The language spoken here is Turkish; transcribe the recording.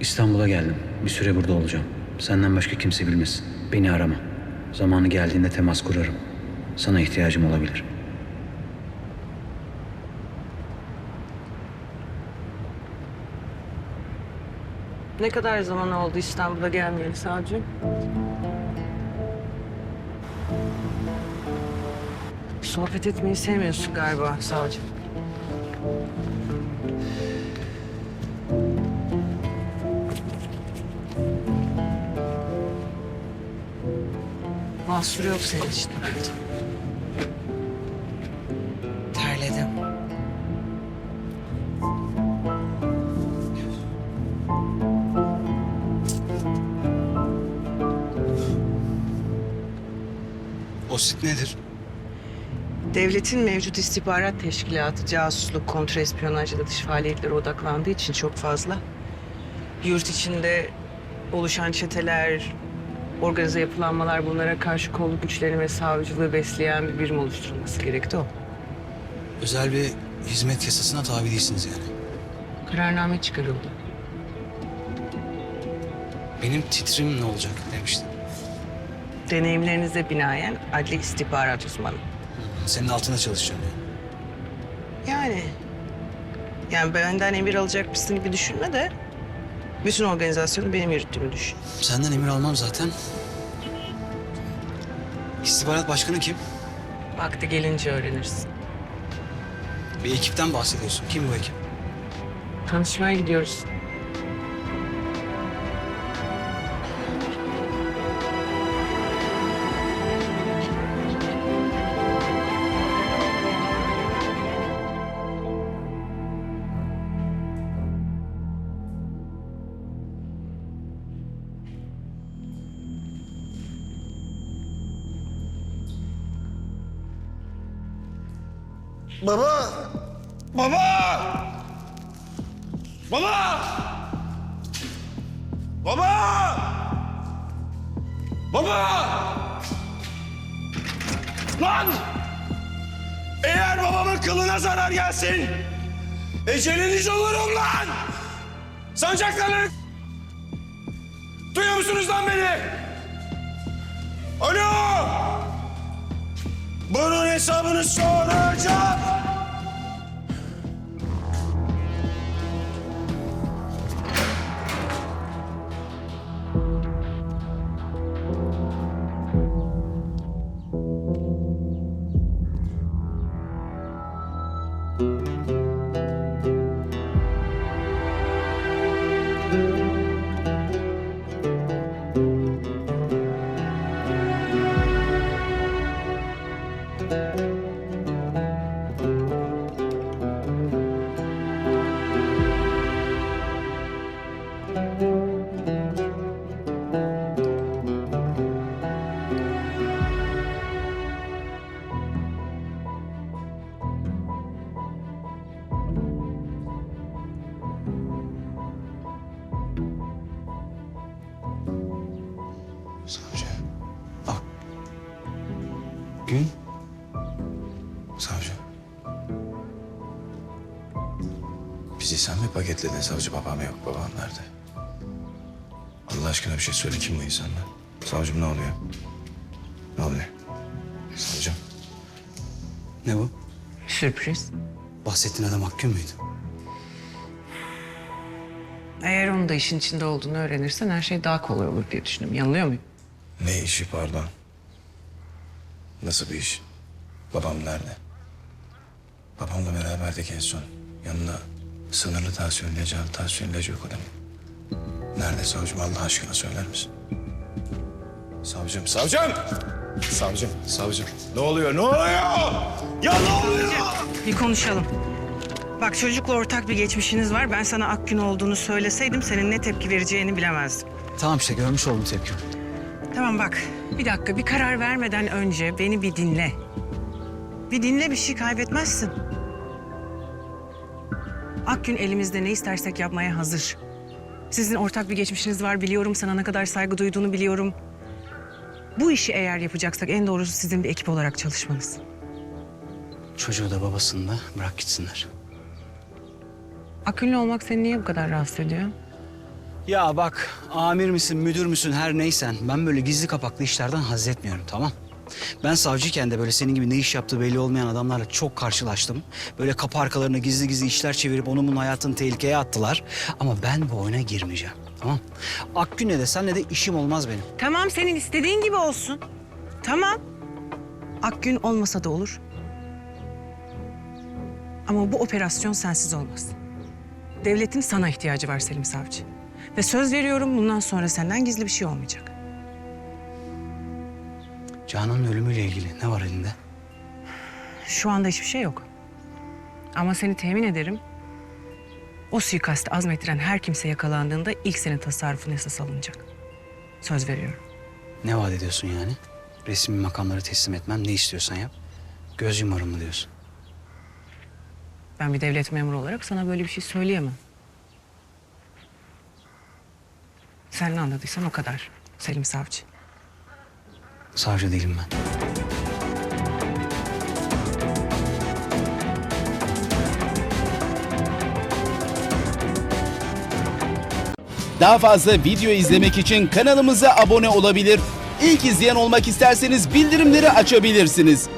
İstanbul'a geldim. Bir süre burada olacağım. Senden başka kimse bilmesin. Beni arama. Zamanı geldiğinde temas kurarım. Sana ihtiyacım olabilir. Ne kadar zaman oldu İstanbul'a gelmeyeli savcı? Sohbet etmeyi sevmiyorsun galiba savcı. Mahsur yok senin için herhalde. Terledim. O sit nedir? Devletin mevcut istihbarat teşkilatı casusluk, kontrespiyonaj ya da dış faaliyetlere odaklandığı için çok fazla. Yurt içinde oluşan çeteler, organize yapılanmalar bunlara karşı kolluk güçlerini ve savcılığı besleyen bir birim oluşturulması gerekti o. Özel bir hizmet yasasına tabi değilsiniz yani. Kararname çıkarıldı. Benim titrim ne olacak demiştin. Deneyimlerinize binaen adli istihbarat uzmanı. Senin altında çalışacağım yani. Yani yani benden emir alacakmışsın gibi düşünme de bütün organizasyonu benim yürüttüğümü düşün. Senden emir almam zaten. İstihbarat başkanı kim? Vakti gelince öğrenirsin. Bir ekipten bahsediyorsun. Kim bu ekip? Tanışmaya gidiyoruz. Baba! Baba! Baba! Baba! Baba! Lan! Eğer babamın kılına zarar gelsin, eceliniz olurum lan! Sancakları! Duyuyor musunuz lan beni? Alo! Hesabını soracağım. Gün. Savcı. Bizi sen mi paketledin savcı? Babam yok. Babam nerede? Allah aşkına bir şey söyle. Kim bu insanlar? Savcım ne oluyor? Ne oluyor? Savcım. Ne bu? Sürpriz. Bahsettiğin adam Hakkın mıydı? Eğer onun da işin içinde olduğunu öğrenirsen her şey daha kolay olur diye düşündüm. Yanılıyor muyum? Ne işi pardon? Nasıl bir iş? Babam nerede? Babamla beraberdik en son. Yanında sınırlı tansiyon ilacı, al, tansiyon ilacı yok adamın. Nerede savcım Allah aşkına söyler misin? Savcım, savcım! Savcım, savcım. Ne oluyor, ne oluyor? Ya ne oluyor? Bir konuşalım. Bak çocukla ortak bir geçmişiniz var. Ben sana Akgün olduğunu söyleseydim senin ne tepki vereceğini bilemezdim. Tamam işte görmüş oldum tepkimi. Tamam bak bir dakika bir karar vermeden önce beni bir dinle. Bir dinle bir şey kaybetmezsin. Akgün elimizde ne istersek yapmaya hazır. Sizin ortak bir geçmişiniz var biliyorum. Sana ne kadar saygı duyduğunu biliyorum. Bu işi eğer yapacaksak en doğrusu sizin bir ekip olarak çalışmanız. Çocuğu da babasını da bırak gitsinler. Akgün'le olmak seni niye bu kadar rahatsız ediyor? Ya bak amir misin müdür müsün her neysen ben böyle gizli kapaklı işlerden haz etmiyorum tamam. Ben savcıyken de böyle senin gibi ne iş yaptığı belli olmayan adamlarla çok karşılaştım. Böyle kapı arkalarına gizli gizli işler çevirip onun bunun hayatını tehlikeye attılar. Ama ben bu oyuna girmeyeceğim tamam. Akgün'le de senle de işim olmaz benim. Tamam senin istediğin gibi olsun. Tamam. Akgün olmasa da olur. Ama bu operasyon sensiz olmaz. Devletin sana ihtiyacı var Selim Savcı. Ve söz veriyorum bundan sonra senden gizli bir şey olmayacak. Canan'ın ölümüyle ilgili ne var elinde? Şu anda hiçbir şey yok. Ama seni temin ederim. O suikasti azmettiren her kimse yakalandığında ilk senin tasarrufun esas alınacak. Söz veriyorum. Ne vaat ediyorsun yani? Resmi makamları teslim etmem ne istiyorsan yap. Göz yumarım mı diyorsun? Ben bir devlet memuru olarak sana böyle bir şey söyleyemem. Sen ne anladıysan o kadar Selim Savcı. Savcı değilim ben. Daha fazla video izlemek için kanalımıza abone olabilir. İlk izleyen olmak isterseniz bildirimleri açabilirsiniz.